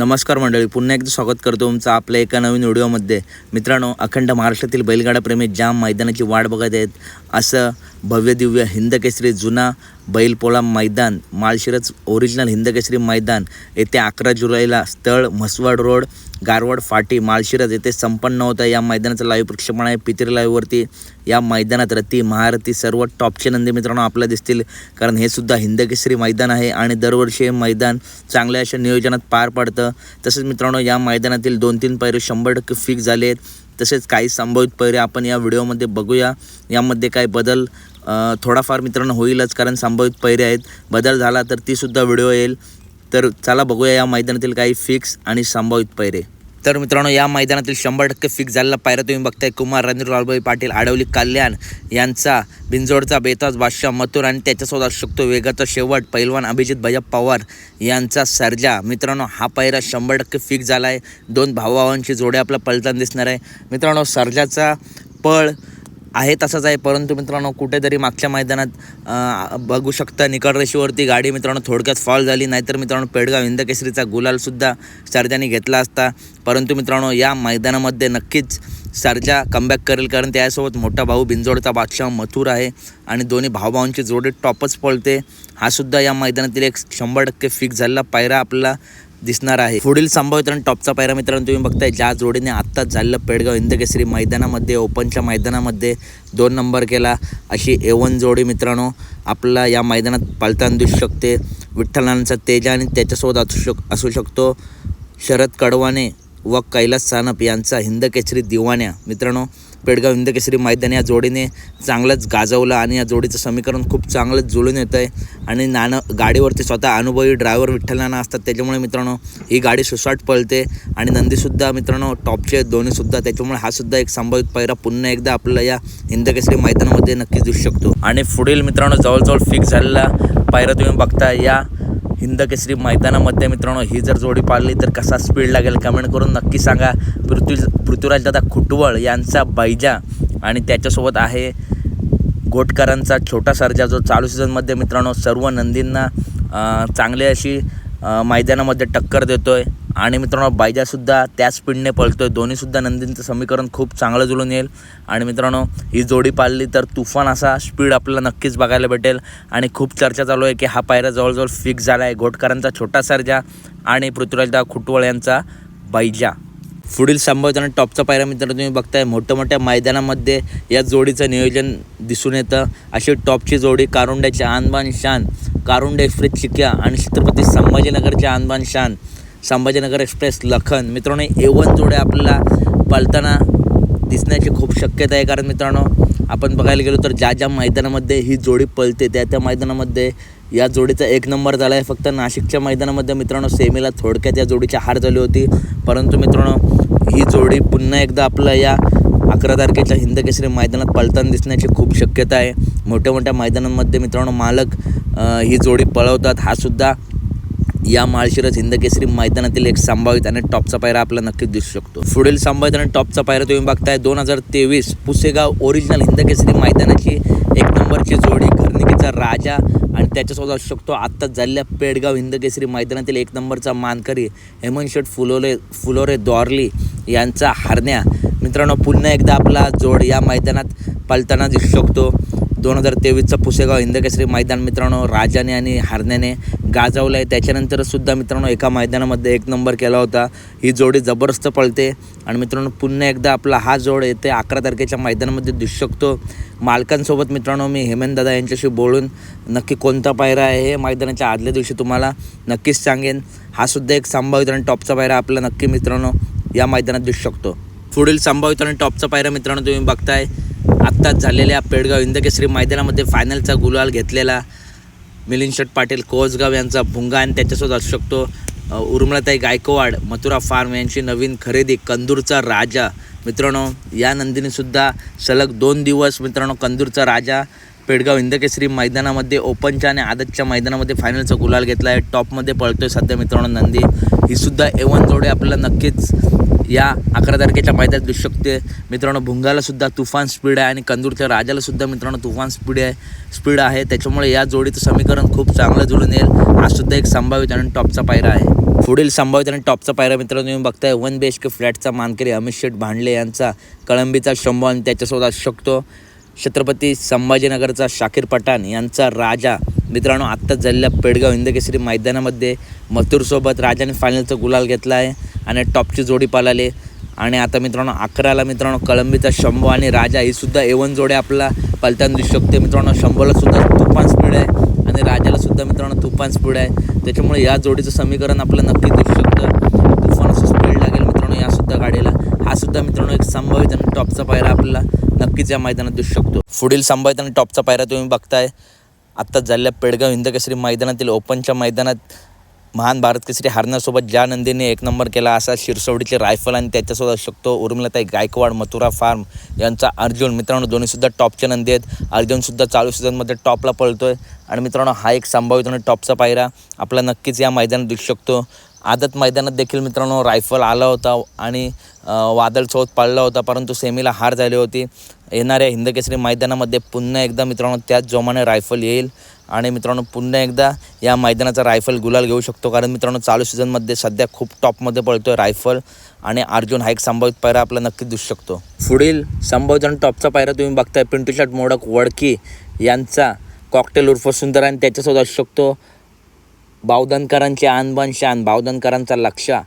नमस्कार मंडळी पुन्हा एकदा स्वागत करतो तुमचं आपल्या एका नवीन व्हिडिओमध्ये. मित्रांनो अखंड महाराष्ट्रातील बैलगाडाप्रेमी जाम मैदानाची वाट बघत आहेत. असं भव्य दिव्य हिंदकेसरी जुना बैलपोळा मैदान माळशिरस ओरिजिनल हिंदकेसरी मैदान येथे अकरा जुलैला स्थळ म्हसवड रोड गारवड फाटी माळशिरस येथे संपन्न होतं या मैदानाचं लाईव्ह प्रक्षेपण आहे. पितिर लाईव्हवरती या मैदानात रती महारथी सर्व टॉपचे नंदी मित्रांनो आपल्याला दिसतील. कारण हे सुद्धा हिंदकेसरी मैदान आहे आणि दरवर्षी हे मैदान चांगल्या अशा नियोजनात पार पडतं. तसेच मित्रांनो या मैदानातील दोन तीन पैरे शंभर टक्के फिक्स झाले आहेत तसेच काही संभावित पैरे आपण या व्हिडिओमध्ये बघूया. यामध्ये काही बदल थोडाफार मित्रांनो होईलच कारण संभावित पैरे आहेत. बदल झाला तर तीसुद्धा व्हिडिओ येईल. तर चला बघूया या मैदानातील काही फिक्स आणि संभावित पैरे. तर मित्रांनो या मैदानातील शंभर टक्के फिक्स झालेला पायरा तुम्ही बघताय. कुमार रणधीर लालबाई पाटील आडवली कल्याण यांचा बिंजोडचा बेताज बादशाह मथुर आणि त्याच्यासोबत असू शकतो वेगाचा शेवट. पैलवान अभिजित भैया पवार यांचा सर्जा. मित्रांनो हा पायरा शंभर टक्के फिक्स झाला आहे दोन भावाभावांची जोडे आपला पलताना दिसणार आहे. मित्रांनो सर्जाचा पळ आहे तसाच आहे. परंतु मित्रांनो कुठेतरी मागच्या मैदानात बघू शकता निकटरेषेवरती गाडी मित्रांनो थोडक्यात फॉल झाली. नाहीतर मित्रांनो पेडगाव हिंदकेसरीचा गुलालसुद्धा सर्जाने घेतला असता. परंतु मित्रांनो या मैदानामध्ये नक्कीच सर्जा कमबॅक करेल. कारण त्यासोबत मोठा भाऊ बिंजोडचा बादशाह मथुर आहे. आणि दोन्ही भाऊभावांची जोडी टॉपच पळते. हा सुद्धा या मैदानातील एक शंभर टक्के फिक्स झालेला पायरा आपला दिसणार आहे. पुढील संभव आणि टॉपचा पायरा मित्रांनो तुम्ही बघताय ज्या जोडीने आत्ताच झालेलं पेडगाव इंदकेसरी मैदानामध्ये ओपनच्या मैदानामध्ये दोन नंबर केला. अशी एवन जोडी मित्रांनो आपला या मैदानात पालताना दिसू शकते. विठ्ठलांचा तेजा आणि त्याच्यासोबत असू शक असू शकतो. शरद कडवाने व कैलास सानप यांचा हिंदकेसरी दिवाण्या. मित्रांनो पेडगाव हिंदकेसरी मैदान या जोडीने चांगलंच गाजवलं आणि या जोडीचं समीकरण खूप चांगलंच जुळून येतं आहे. आणि नानं गाडीवरती स्वतः अनुभवी ड्रायव्हर विठ्ठल नाना असतात. त्याच्यामुळे मित्रांनो ही गाडी सुसाट पळते. आणि नंदीसुद्धा मित्रांनो टॉपचे आहेत दोन्हीसुद्धा त्याच्यामुळे हा सुद्धा एक संभावित पैरा पुन्हा एकदा आपल्याला या हिंदकेसरी मैदानामध्ये नक्कीच दिसू शकतो. आणि पुढील मित्रांनो जवळजवळ फिक्स झालेला पायरा तुम्ही बघता या हिंद केसरी मैदानामध्ये मित्रांनो ही जर जोडी पाळली तर कसा स्पीड लागेल कमेंट करून नक्की सांगा. पृथ्वी पृथ्वीराज दादा खुटवळ यांचा बैजा आणि त्याच्यासोबत आहे घोटकरांचा छोटा सर्जा जो चालू सीझनमध्ये मित्रांनो सर्व नंदींना चांगली अशी मैदानामध्ये टक्कर देतो आहे आणि मित्रांनो बायजासुद्धा त्याच स्पीडने पळतो आहे दोन्हीसुद्धा नंदींचं समीकरण खूप चांगलं जुळून येईल. आणि मित्रांनो ही जोडी पाळली तर तुफान असा स्पीड आपल्याला नक्कीच बघायला भेटेल. आणि खूप चर्चा चालू आहे की हा पायरा जवळजवळ फिक्स झाला आहे. घोटकरांचा छोटा सर्जा आणि पृथ्वीराजदा खुटवळ यांचा बैजा पुढील संभाव्यत आणि टॉपचा पायरा मित्रांनो तुम्ही बघताय. मोठ्या मोठ्या मैदानामध्ये या जोडीचं नियोजन दिसून येतं. अशी टॉपची जोडी कारुंड्याच्या आणबान शान कारुंडे एक्सप्रेस चिक्या आणि छत्रपती संभाजीनगरच्या आणबान शान. संभाजीनगर एक्सप्रेस लखन. मित्रांनो ए वन जोड्या आपल्याला पळताना दिसण्याची खूप शक्यता आहे. कारण मित्रांनो आपण बघायला गेलो तर ज्या ज्या मैदानामध्ये ही जोडी पळते त्या त्या मैदानामध्ये या जोडीचा एक नंबर झाला आहे. फक्त नाशिकच्या मैदानामध्ये मित्रांनो सेमीला थोडक्यात या जोडीची हार झाली होती. परंतु मित्रांनो ही जोडी पुन्हा एकदा आपलं या अकरा तारखेच्या हिंदकेसरी मैदानात पळताना दिसण्याची खूप शक्यता आहे. मोठ्या मोठ्या मैदानांमध्ये मित्रांनो मालक ही जोडी पळवतात. हा सुद्धा या माळशिरस हिंदकेसरी मैदानातील एक संभावित आणि टॉपचा पायरा आपल्याला नक्कीच दिसू शकतो. पुढील संभावित आणि टॉपचा पायरा तुम्ही बघताय दोन हजार तेवीस पुसेगाव ओरिजिनल हिंदकेसरी मैदानाची एक नंबरची जोडी घरनिकीचा राजा आणि त्याच्यासोबत असू शकतो आत्ताच झालेल्या पेडगाव हिंदकेसरी मैदानातील एक नंबरचा मानकरी हेमंत शेठ फुलोरे फुलोरे दॉर्ली यांचा हरण्या. मित्रांनो पुन्हा एकदा आपला जोड या मैदानात पालताना दिसू शकतो. दोन हजार तेवीसचा पुसेगाव हिंदकेसरी मैदान मित्रांनो राजाने आणि हारण्याने गाजवलं आहे त्याच्यानंतरसुद्धा मित्रांनो एका मैदानामध्ये एक नंबर केला होता. ही जोडी जबरदस्त पळते. आणि मित्रांनो पुन्हा एकदा आपला हा जोड येते अकरा तारखेच्या मैदानामध्ये दिसू शकतो. मालकांसोबत मित्रांनो मी हेमंत दादा यांच्याशी बोलून नक्की कोणता पायरा आहे हे मैदानाच्या आदल्या दिवशी तुम्हाला नक्कीच सांगेन. हा सुद्धा एक संभावित आणि टॉपचा पायरा आपला नक्की मित्रांनो या मैदानात दिसू शकतो. पुढील संभावित आणि टॉपचा पायरा मित्रांनो तुम्ही बघताय. आत्ताच झालेल्या पेडगाव इंदकेसरी मैदानामध्ये फायनलचा गुलाल घेतलेला मिलिंद पाटील कोसगाव यांचा भुंगा आणि त्याच्यासोबत असू शकतो. उर्मलाताई गायकवाड मथुरा फार्म यांची नवीन खरेदी कंदूरचा राजा. मित्रांनो या नंदिनीसुद्धा सलग दोन दिवस मित्रांनो कंदूरचा राजा. पेडगाव इंदकेसरी मैदानामध्ये ओपनच्या आणि आदतच्या मैदानामध्ये फायनलचा गुलाल घेतला आहे टॉपमध्ये पळतोय सध्या मित्रांनो नंदी. ही सुद्धा एवन जोडे आपल्याला नक्कीच या अकरा तारखेच्या मैदानात दिसू शकते. मित्रांनो भुंगालासुद्धा तुफान स्पीड आहे आणि कंदूरच्या राजालासुद्धा मित्रांनो तुफान स्पीड आहे स्पीड आहे. त्याच्यामुळे या जोडीचं समीकरण खूप चांगलं जुळून येईल. हासुद्धा एक संभावित आणि टॉपचा पायरा आहे. पुढील संभावित आणि टॉपचा पायरा मित्रांनो तुम्ही बघताय वन बी एच के फ्लॅटचा मानकरी अमित शेठ भांडले यांचा कळंबीचा शंभू आणि त्याच्यासोबत असू शकतो. छत्रपती संभाजीनगरचा शाकीर पठाण यांचा राजा मित्रांनो आत्ताच झालेल्या पेडगाव इंदकेसरी मैदानामध्ये मथुरसोबत राजाने फायनलचा गुलाल घेतला आहे आणि टॉपची जोडी पालाले आणि आता मित्रांनो अकराला मित्रांनो कळंबीचा शंभू आणि राजा ही सुद्धा एवन जोड्या आपला पलताना दिसू शकते. मित्रांनो शंभूला सुद्धा तुफान स्पीड आहे आणि राजाला सुद्धा मित्रांनो तुफान स्पीड आहे. त्याच्यामुळे या जोडीचं समीकरण आपलं नक्की दिसू शकतं. तुफान असं स्पीड लागेल मित्रांनो यासुद्धा गाडीला. हा सुद्धा मित्रांनो एक संभावित आणि टॉपचा पायरा आपल्याला नक्कीच या मैदानात दिसू शकतो. पुढील संभावित आणि टॉपचा पायरा तुम्ही बघताय. आत्ताच झालेल्या पेडगाव हिंदकेसरी मैदानातील ओपनच्या मैदानात महान भारत केसरी हारण्यासोबत ज्या नंदीने एक नंबर केला असा शिरसवडीचे रायफल आणि त्याच्यासोबत असू शकतो उर्मिलाताई गायकवाड मथुरा फार्म यांचा अर्जुन. मित्रांनो दोन्हीसुद्धा टॉपचे नंदी आहेत. अर्जुनसुद्धा चालू सीझनमध्ये टॉपला पळतो आहे आणि मित्रांनो हा एक संभावित आणि टॉपचा पायरा आपला नक्कीच या मैदानात दिसू शकतो. आदत मैदानात देखील मित्रांनो रायफल आला होता आणि वादळ वादळसोबत पाळला होता परंतु सेमीला हार झाली होती. येणाऱ्या हिंदकेसरी मैदानामध्ये पुन्हा एकदा मित्रांनो त्याच जोमाने रायफल येईल. आणि मित्रांनो पुन्हा एकदा या मैदानाचा रायफल गुलाल घेऊ शकतो कारण मित्रांनो चालू सीझनमध्ये सध्या खूप टॉपमध्ये पळतोय रायफल. आणि अर्जुन हा एक संभावित पायरा आपला नक्कीच दिसू शकतो. पुढील संभावित आणि टॉपचा पायरा तुम्ही बघताय पिंटू शर्ट मोडक वडकी यांचा कॉकटेल उर्फ सुंदर आणि त्याच्यासोबत असू शकतो बावधनकरांचे आनबन शान बावधनकरांचा लक्षा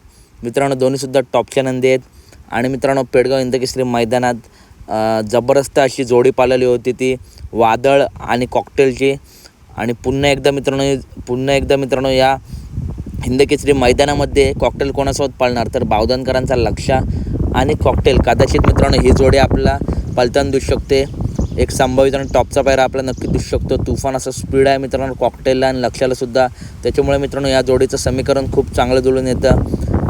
मित्रांनो दोन्हीसुद्धा टॉपच्या नंदी आहेत. आणि मित्रांनो पेडगाव इंदकेसरी मैदानात जबरदस्त अशी जोडी पाळलेली होती ती. वादळ आणि कॉकटेलची आणि पुन्हा एकदा मित्रांनो पुन्हा एकदा मित्रांनो या हिंदकेसरी मैदानामध्ये कॉकटेल कोणासोबत पाळणार? तर बावधनकरांचा लक्षा आणि कॉकटेल कदाचित मित्रांनो ही जोडी आपला पलताना दिसू शकते. एक संभावित टॉपचा पायरा आपला नक्की दिसू शकतो. तुफान असं स्पीड आहे मित्रांनो कॉकटेलला आणि लक्षालासुद्धा त्याच्यामुळे मित्रांनो या जोडीचं समीकरण खूप चांगलं जुळून येतं.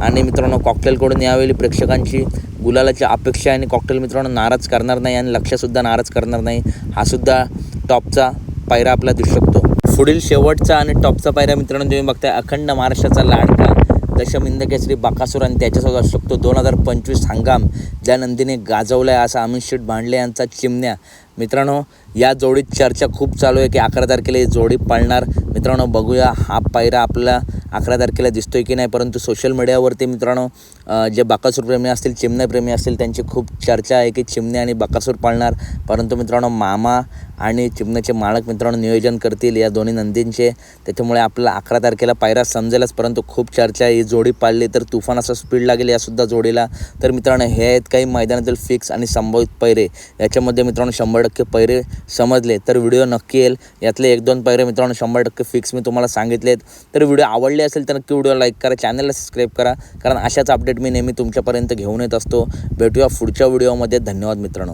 आणि मित्रांनो कॉकटेलकडून यावेळी प्रेक्षकांची गुलालाची अपेक्षा आहे आणि कॉकटेल मित्रांनो नाराज करणार नाही आणि लक्षसुद्धा नाराज करणार नाही. हा सुद्धा टॉपचा पायरा आपला दिसू शकतो. पुढील शेवटचा आणि टॉपचा पायरा मित्रांनो तुम्ही बघताय अखंड महाराष्ट्राचा लाडका दशम केसरी बाकासूर आणि त्याच्यासोबत असू शकतो. दोन हजार पंचवीस हंगाम ज्या नंदीने गाजवला आहे असा अमित शेठ भांडले यांचा चिमण्या. मित्रांनो या जोडीत चर्चा खूप चालू आहे की अकरा तारखेला ही जोडी पाळणार. मित्रांनो बघूया हा पायरा आपला अकरा तारखेला दिसतो आहे की नाही परंतु सोशल मीडियावरती मित्रांनो जे बाकासूर प्रेमी असतील चिमण्याप्रेमी असतील त्यांची खूप चर्चा आहे की चिमणे आणि बाकासूर पाळणार. परंतु मित्रांनो मामा आणि चिमण्याचे मालक मित्रांनो नियोजन करतील या दोन्ही नंदींचे. त्याच्यामुळे आपल्याला अकरा तारखेला पायरा समजेलच परंतु खूप चर्चा आहे. ही जोडी पाळली तर तुफान असं स्पीड लागेल यासुद्धा जोडीला. तर मित्रांनो हे आहेत काही मैदानातील फिक्स आणि संभावित पैरे. याच्यामध्ये मित्रांनो शंभर टक्के पैरे समजले तर व्हिडिओ नक्की येईल. यातले एक दोन पैरे मित्रांनो शंभर टक्के फिक्स मी तुम्हाला सांगितलेत. तर व्हिडिओ आवडले असेल तर नक्की व्हिडिओ लाईक करा चॅनलला सबस्क्राईब करा कारण अशाच अपडेट मी नेहमी तुमच्यापर्यंत घेऊन येत असतो. भेटूया पुढच्या व्हिडिओमध्ये धन्यवाद मित्रांनो.